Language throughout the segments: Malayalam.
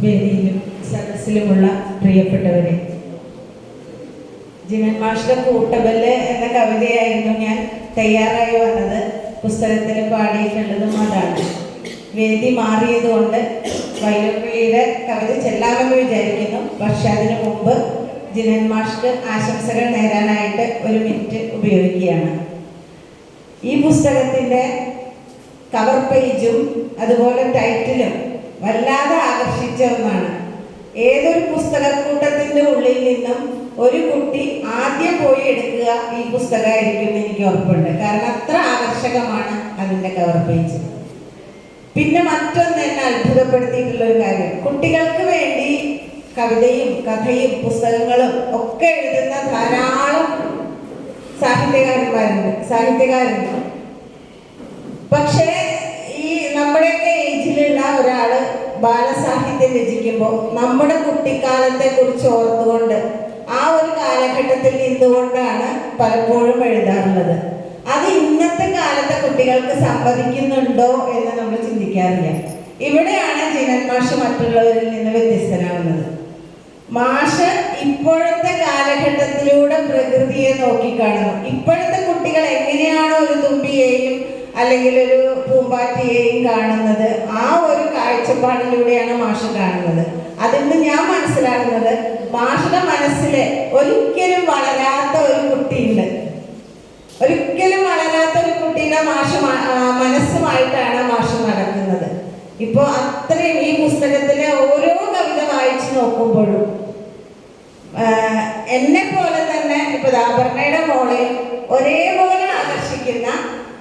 വേദിയിലും സദസ്സിലുമുള്ള പ്രിയപ്പെട്ടവരെ ജിനൻ മാഷിന്റെ കൂട്ടബല്ല് എന്ന കവിതയായിരുന്നു ഞാൻ തയ്യാറായി വന്നത് പുസ്തകത്തിൽ പാടിയിട്ടുള്ളതും അതാണ്. വേദി മാറിയതുകൊണ്ട് വൈലപ്പിള്ളിയുടെ കവിത ചെല്ലാമെന്ന് വിചാരിക്കുന്നു. പക്ഷെ അതിനു മുമ്പ് ജിനൻ മാഷ്ക്ക് ആശംസകൾ നേരാനായിട്ട് ഒരു മിനിറ്റ് ഉപയോഗിക്കുകയാണ്. ഈ പുസ്തകത്തിന്റെ കവർ പേജും അതുപോലെ ടൈറ്റിലും വല്ലാതെ ആകർഷിച്ച ഒന്നാണ്. ഏതൊരു പുസ്തകക്കൂട്ടത്തിന്റെ ഉള്ളിൽ നിന്നും ഒരു കുട്ടി ആദ്യം പോയി എടുക്കുക ഈ പുസ്തകമായിരിക്കും എനിക്ക് ഉറപ്പുണ്ട്. കാരണം അത്ര ആകർഷകമാണ് അതിന്റെ കവർ പേജ് പിന്നെ മറ്റൊന്ന് എന്നെ അത്ഭുതപ്പെടുത്തിയിട്ടുള്ള ഒരു കാര്യം. കുട്ടികൾക്ക് വേണ്ടി കവിതയും കഥയും പുസ്തകങ്ങളും ഒക്കെ എഴുതുന്ന ധാരാളം സാഹിത്യകാരന്മാരുണ്ട്. സാഹിത്യകാരുണ്ട്. പക്ഷേ ഈ നമ്മുടെയൊക്കെ ഏജിലുള്ള ഒരാൾ ബാലസാഹിത്യം രചിക്കുമ്പോൾ നമ്മുടെ കുട്ടിക്കാലത്തെ കുറിച്ച് ഓർത്തുകൊണ്ട് ആ ഒരു കാലഘട്ടത്തിൽ നിന്നുകൊണ്ടാണ് പലപ്പോഴും എഴുതാറുള്ളത്. അത് ഇന്നത്തെ കാലത്തെ കുട്ടികൾക്ക് സംവദിക്കുന്നുണ്ടോ എന്ന് നമ്മൾ ചിന്തിക്കാറില്ല. ഇവിടെയാണ് ജീനൻ മാഷ് മറ്റുള്ളവരിൽ നിന്ന് വ്യത്യസ്തനാവുന്നത് മാഷ് ഇപ്പോഴത്തെ കാലഘട്ടത്തിലൂടെ പ്രകൃതിയെ നോക്കിക്കാണുന്നു. ഇപ്പോഴത്തെ കുട്ടികൾ എങ്ങനെയാണോ ഒരു തുമ്പിയെയും അല്ലെങ്കിൽ ഒരു പൂമ്പാറ്റിയെയും കാണുന്നത് ആ ഒരു കാഴ്ചപ്പാടിലൂടെയാണ് മാഷ് കാണുന്നത്. അതിന്ന് ഞാൻ മനസ്സിലാക്കുന്നത് മാഷയുടെ മനസ്സിലെ ഒരിക്കലും വളരാത്ത ഒരു കുട്ടിയുണ്ട്. ഒരിക്കലും വളരാത്ത ഒരു കുട്ടീന്റെ മാഷ് മനസ്സുമായിട്ടാണ് മാഷ് നടക്കുന്നത്. ഇപ്പോൾ അത്രയും ഈ പുസ്തകത്തിലെ ഓരോ കവിത വായിച്ചു നോക്കുമ്പോഴും എന്നെ പോലെ തന്നെ ഇപ്പൊ ദാബർണയുടെ മോളെ ഒരേപോലെ ആകർഷിക്കുന്ന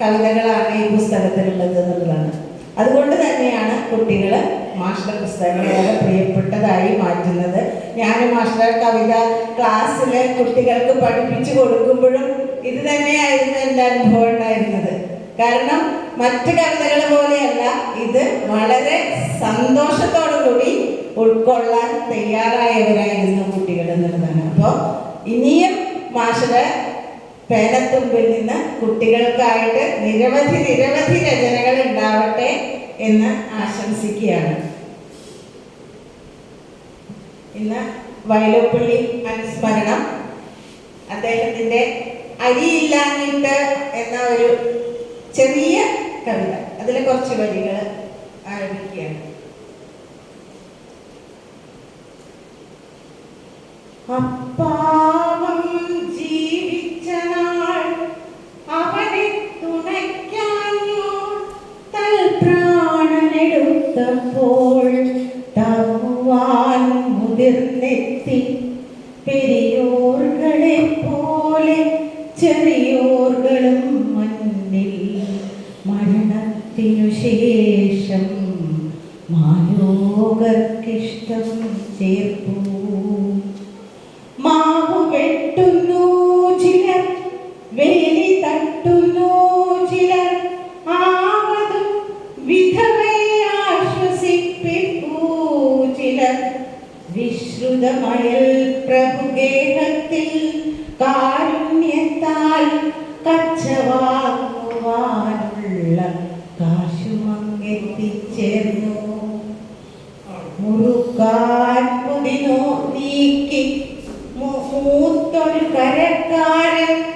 കവിതകളാണ് ഈ പുസ്തകത്തിലുള്ളത് എന്നുള്ളതാണ്. അതുകൊണ്ട് തന്നെയാണ് കുട്ടികൾ മാസ്റ്റർ പുസ്തകങ്ങളെ ഏറെ പ്രിയപ്പെട്ടതായി മാറ്റുന്നത്. ഞാൻ മാസ്റ്റർ കവിത ക്ലാസ്സിലെ കുട്ടികൾക്ക് പഠിപ്പിച്ചു കൊടുക്കുമ്പോഴും ഇത് തന്നെയായിരുന്നു എന്റെ അനുഭവം ഉണ്ടായിരുന്നത്. കാരണം മറ്റ് കവിതകൾ പോലെയല്ല ഇത് വളരെ സന്തോഷത്തോടു കൂടി ഉൾക്കൊള്ളാൻ തയ്യാറായവരായിരുന്നു കുട്ടികൾ എന്നുള്ളതാണ്. അപ്പോൾ ഇനിയും മാഷയുടെ പേനത്തുമ്പിൽ നിന്ന് കുട്ടികൾക്കായിട്ട് നിരവധി നിരവധി രചനകൾ ഉണ്ടാവട്ടെ എന്ന് ആശംസിക്കുകയാണ്. ഇന്ന് വയലോപ്പള്ളി അനുസ്മരണം. അദ്ദേഹത്തിന്റെ അരിയില്ലാഞ്ഞിട്ട് എന്ന ഒരു ചെറിയ കവിത. അതിൽ കുറച്ച് വരികൾ ആരംഭിക്കുകയാണ്. അപ്പാവം മാലോകർക്കിഷ്ടം ചേർപ്പൂ മുറുക്കാൻ പുതിനോ നീക്കി. മൂത്തൊരു കരക്കാരൻ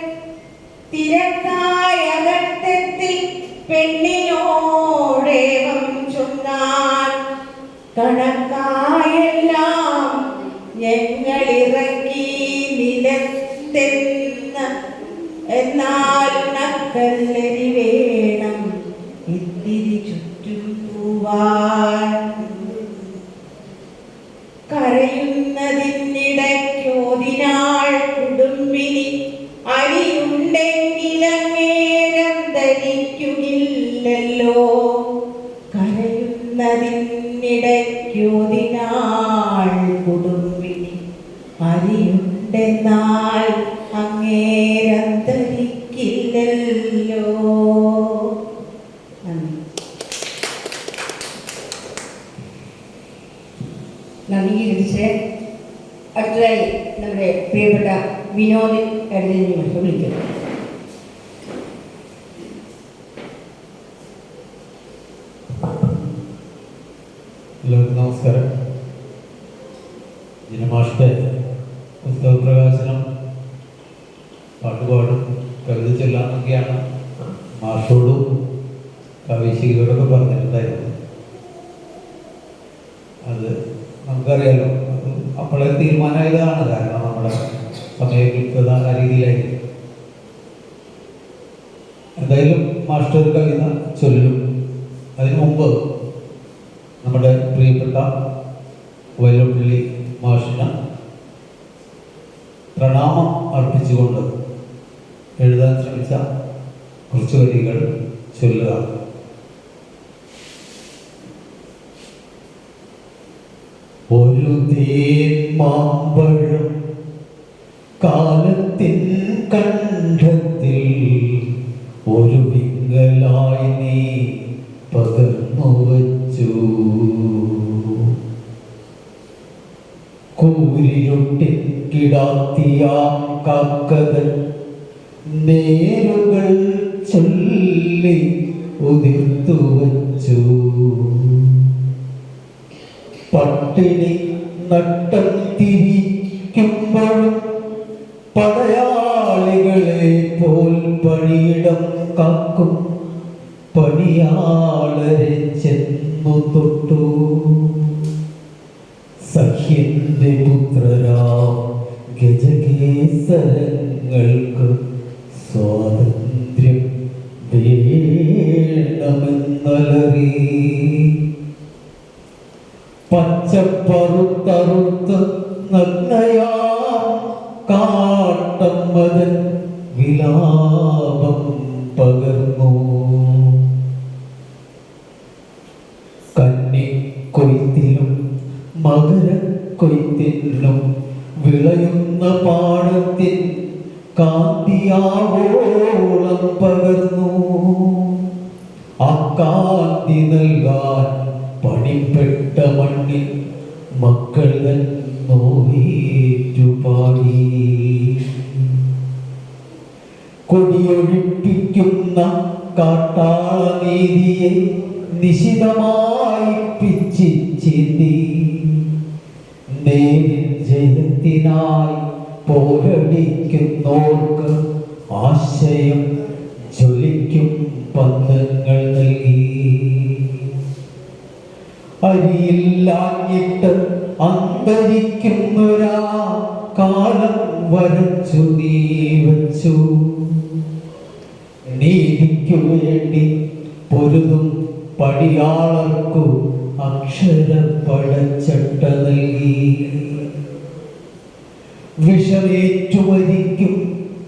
കരയുന്നതിനിടയ്ക്കോതിനാൾ അംഗീകരിച്ച് അടുത്തതായി നമ്മുടെ പ്രിയപ്പെട്ട വിനോദ് എഴുതി വിളിക്കുന്നു. അപ്പോഴേ തീരുമാനമായതാണ്. കാരണം നമ്മുടെ സമയക്ലിപ്തത ആ രീതിയിലായിരുന്നു എന്തായാലും മാസ്റ്റർ കവിത ചൊല്ലും. അതിനു മുമ്പ് നമ്മുടെ പ്രിയപ്പെട്ട വൈലപ്പള്ളി മാഷിന് പ്രണാമം അർപ്പിച്ചുകൊണ്ട് എഴുതാൻ ശ്രമിച്ച കുറച്ച് വരികൾ ചൊല്ലുക. ഒരു മാമ്പഴം കാലത്തിൻ കണ്ഠത്തിൽ ഒരു വിങ്ങലായി നീ പകർന്നു വച്ചു. കൂരിരുട്ടിൽ കിടാത്തിയാം കാക്കതൻ നേരുകൾ ചൊല്ലി ഉതിർത്തു വച്ചു. പട്ടിണി നട്ടം തിരിക്കുമ്പോഴും പടയാളികളെ പോൽ പണിയിടം കാക്കും. പണിയാളരെ ചെന്നു തൊട്ടു. സഖ്യന്റെ പുത്രരാം ഗജകേസരങ്ങൾക്ക് പച്ചപ്പറുത്തറുത്ത് നഗ്നയാ കാട്ടമ്മതൻ വിലാപം പകർന്നു. കന്നി കൊയ്ത്തിലും മകര കൊയ്ത്തിലും വിളയുന്ന പാടത്തിൽ കാന്തിയാവോളം പകർന്നു. കൊടിയൊഴിപ്പിക്കുന്ന കാട്ടാള നീതിയെ നിശിതമായി പിച്ചിച്ചിന്തി നേരിൽ ജയത്തിനായി പോരടിക്കുന്നോർക്ക് ആശയം ജ്വലിക്കും പന്തങ്ങൾ നൽകി. അരിയില്ലാഞ്ഞിട്ട് അന്തരിക്കുന്നൊരാ കാലം വരച്ചു നീ വേണ്ടി പൊരുതും പടിയാളർക്കു അക്ഷര പടച്ചട്ട നൽകി. വിഷമേറ്റുമരിക്കും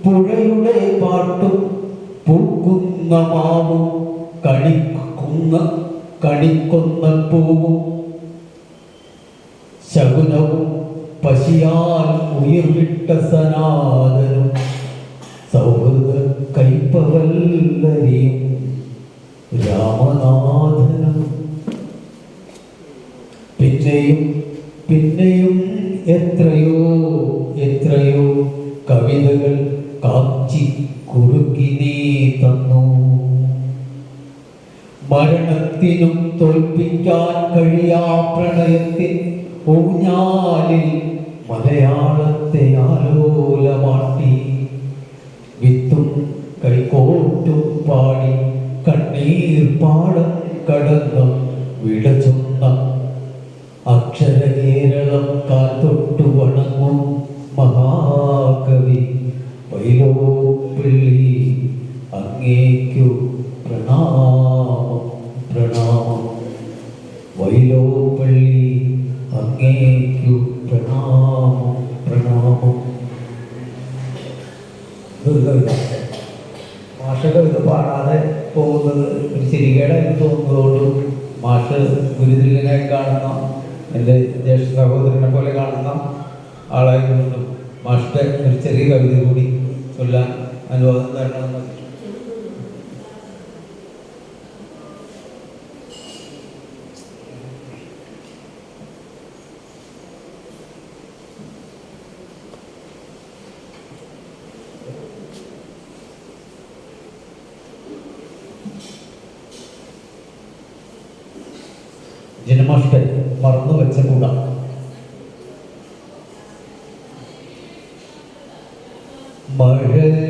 പുഴയുടെ പാട്ടും പൂക്കുന്ന മാവും കണിക്കുന്ന കണിക്കുന്ന പൂവും. ശകുനവും പശിയാൽ ഉയർവിട്ട സനാതനും സൗഹൃദ കൈപ്പവല്ലരിയും രാമനാഥനും. പിന്നെയും പിന്നെയും എത്രയോ എത്രയോ കവിതകൾ കാച്ചി കുറുക്കി നീ തന്നു. മരണത്തിനും തോൽപ്പിക്കാൻ കഴിയാ പ്രണയത്തിൽ ഊഞ്ഞാലിൽ മലയാളത്തെ ആലോലമാട്ടി. കൈകോട്ടും പാടി കണ്ണീർ പാടം കടന്നു വിട മാഷ ഇത് പാടാതെ പോകുന്നത് ഒരു ശരികേടായിട്ട് തോന്നുന്നതുകൊണ്ടും മാഷ് ഗുരുതുല്യനായി കാണുന്ന എന്റെ ജ്യേഷ്ഠ സഹോദരനെ പോലെ കാണുന്ന ആളായതുകൊണ്ടും മാഷിന്റെ ഒരു ചെറിയ കവിത കൂടി ചൊല്ലാൻ അനുവാദം തരണമെന്ന് ജനമാഷ്ട മറന്നു വെച്ച കൂട.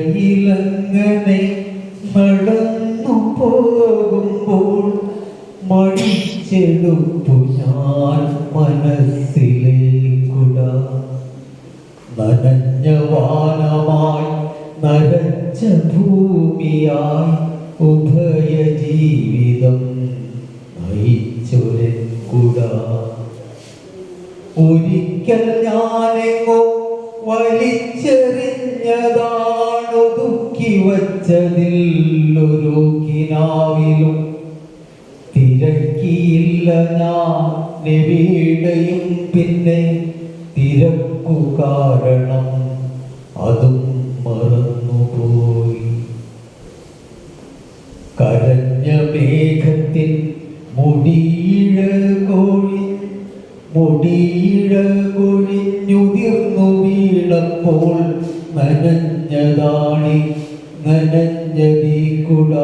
മഴയിലങ്ങനെ നടന്നു പോകുമ്പോൾ മടിച്ചെടുപ്പു ഞാൻ മനസ്സിലെ കുട. നനഞ്ഞ വാനമായി നരച്ച ഭൂമിയായി ഉഭയ ഒരിക്കൽ ഞാനെങ്ങോ വലിച്ചെറിഞ്ഞതാണൊതുക്കി വച്ചതിൽ ഒരു കിനാവിലും തിരക്കിയില്ല ഞാൻ എവിടെയും പിന്നെ തിരക്കു കാരണം അതും മറന്നുപോയി. കരഞ്ഞ മേഘത്തിൻ മുടിയിഴ കോഴി മുടിയിഴ കൊഴിഞ്ഞുതിർന്നു വീണപ്പോൾ നനഞ്ഞതാണി നനഞ്ഞതീ കുട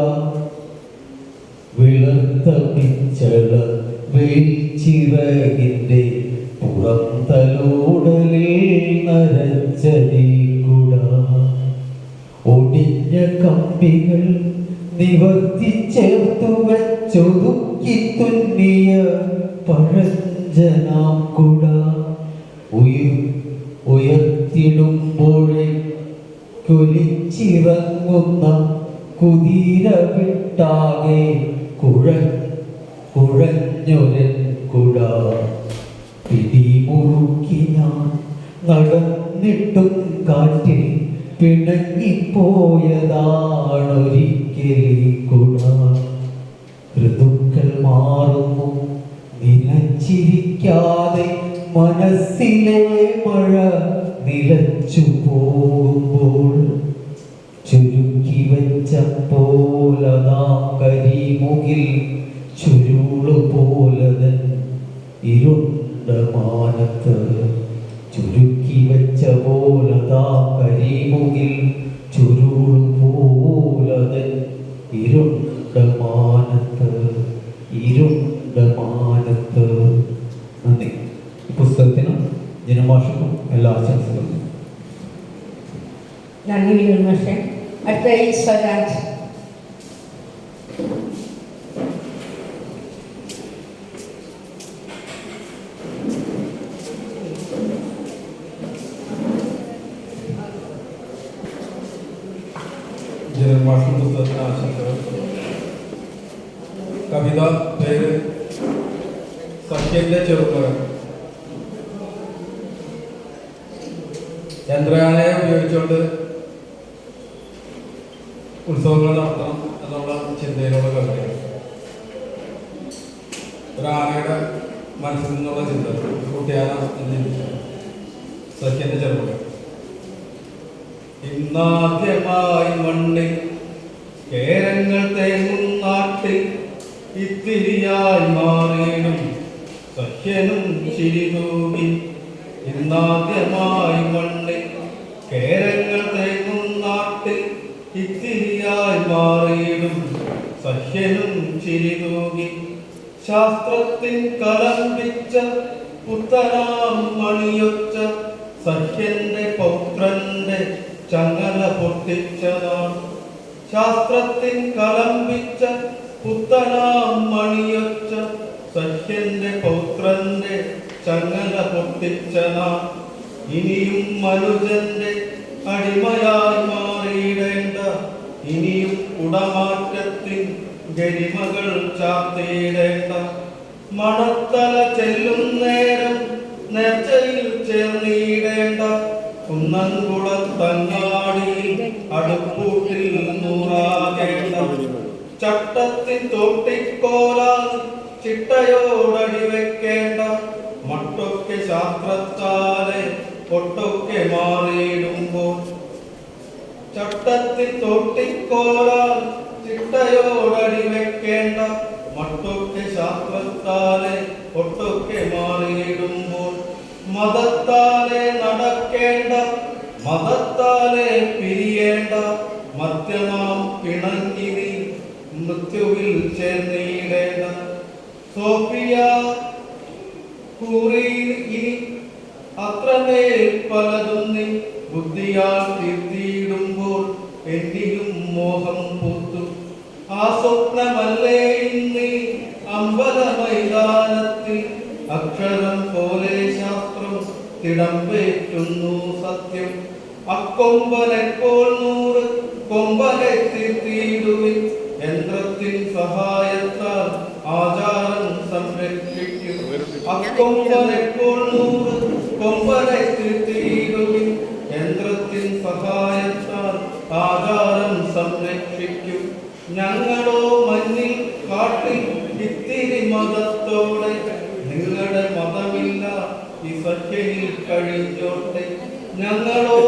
വിളർത്ത പിച്ചള വീഴ്ചിറകിന്റെ പുറം തലോടലിൽ നരച്ചതീ കുട ഒടിഞ്ഞ കമ്പികൾ നിവർത്തിച്ചേർത്തു വെച്ചൊതുക്കി തുന്നിയ പഴഞ്ചനാം കുട ഉയർ ഉയർത്തിടുമ്പോഴേ കൊലിച്ചിറങ്ങുന്ന കുതിര വിട്ടാകെ കുഴ കുഴഞ്ഞൊരൻ കുട. പിടിമുറുക്കി ഞാൻ നടന്നിട്ടും കാറ്റിൽ പിണങ്ങിപ്പോയതാണൊരിക്കലി കുട. ഋതു നിലച്ചിരിക്കാതെ മനസ്സിലെ മഴ നിലച്ചു പോകുമ്പോൾ ചുരുക്കി വെച്ച പോലതാ കരിമുകിൽ ചുരുളു പോലതൻ ഇരുണ്ട മാനത്ത് ചുരുക്കി വെച്ച പോലതാ കരിമുകിൽ ചുരുളു പോലതൻ ഇരുണ്ട മാനത്ത് ഇരുണ്ട മാനത്ത് ಹೆಣ್ಮಕ್ಳು ಎಲ್ಲ ಆಚರಿಸಿದ್ರು ನನಗೆ ಯೂನಿವರ್ಸಿಟಿ ಮತ್ತೆ ಈ Swaraj Genel Başkanımız da açıkladı. Kapıda değeri sakinle. ചന്ദ്രയാനെ ഉപയോഗിച്ചുകൊണ്ട് ഉത്സവങ്ങൾ നടത്തണം എന്നുള്ള ചിന്തയിലുള്ള കവിതയാണ് ഒരു ആനയുടെ മനസ്സിൽ നിന്നുള്ള ചിന്ത കുട്ടിയാന എന്ന് സഖ്യന്റെ ചെറുപ്പം. ഇന്നാദ്യമായി മണ്ണിൽ കേരങ്ങൾ തേങ്ങും ഇത്തിരിയായി മാറിയിടും. സഖ്യനും ചിരിതൂകി ഇന്നാദ്യമായി മണ്ണിൽ കേരങ്ങൾ നാട്ടിൽ ഇത്തിരിയായി മാറിയിടും. സഖ്യനും ചിരിതൂകി ശാസ്ത്രത്തിൻ കലമ്പിച്ച പുത്തനാം മണിയൊച്ച സഖ്യന്റെ പൗത്രന്റെ ചങ്ങല പൊട്ടിച്ചതാണ്. ശാസ്ത്രത്തിൻ കലമ്പിച്ച പുത്തനാം മണിയൊച്ച സഖ്യന്റെ പൗത്രന്റെ ചങ്ങല പൊട്ടിച്ചനാ ഇനിയും മനുജന്റെ അടിമയായി മാറിയിടേണ്ട. ഇനിയും കുടമാറ്റത്തിൻ ഗരിമകൾ ചാർത്തിയിടേണ്ട. മണത്തല ചെല്ലും നേരം നേർച്ചയിൽ ചേർന്നിടേണ്ട. കുന്നൻകുളത്തങ്ങാടിയിൽ അടുപ്പൂട്ടിൽ നൂറാകേണ്ട. ചട്ടത്തിൻ തോട്ടിക്കോലാൽ ചിട്ടയോടടി വെക്കേണ്ട. മട്ടൊക്കെ ശാസ്ത്രത്താലെ പൊട്ടൊക്കെ മാറിയിടുമ്പോൾ ചട്ടത്തിൽ തോട്ടിക്കോലാൽ ചിട്ടയോടടി വെക്കേണ്ട മട്ടൊക്കെ ശാസ്ത്രത്താലെ ഒട്ടൊക്കെ മാറിയിടുമ്പോൾ മതത്താലെ നടക്കേണ്ട മതത്താലെ പിരിയേണ്ട മദ്യമാം പിണങ്ങിനി മൃത്യുവിൽ ചേർന്നിടേണ്ട സോഫിയ കുറി അത്രമേൽ പലതും നീ ബുദ്ധിയാൽ തിരുത്തിയിടുമ്പോൾ എന്നിലും മോഹം പൂത്തു. ആ സ്വപ്നമല്ലേ ഇന്ന് അമ്പല മൈതാനത്തിൽ അക്ഷരം പോലെ ശാസ്ത്രം തിടമ്പേറ്റുന്നു സത്യം. അക്കൊമ്പനെപ്പോൾ നൂറ് കൊമ്പനെ തീർത്തിയിടുവിൻ യന്ത്രത്തിൻ സഹായത്താൽ ആചാരം സംരക്ഷിക്കും. അക്കൊമ്പനെപ്പോൾ നൂറ് കൊമ്പനെ തീർത്തിയിടുവിൻ യന്ത്രത്തിൻ സഹായത്താൽ ആചാരം സംരക്ഷിക്കും. ഞങ്ങളോ മഞ്ഞിൽ കാട്ടിൽ ഇത്തിരി മതത്തോടെ നിങ്ങളുടെ മതമില്ല സഖ്യനിൽ കഴിഞ്ഞോട്ടെ. ഞങ്ങളോ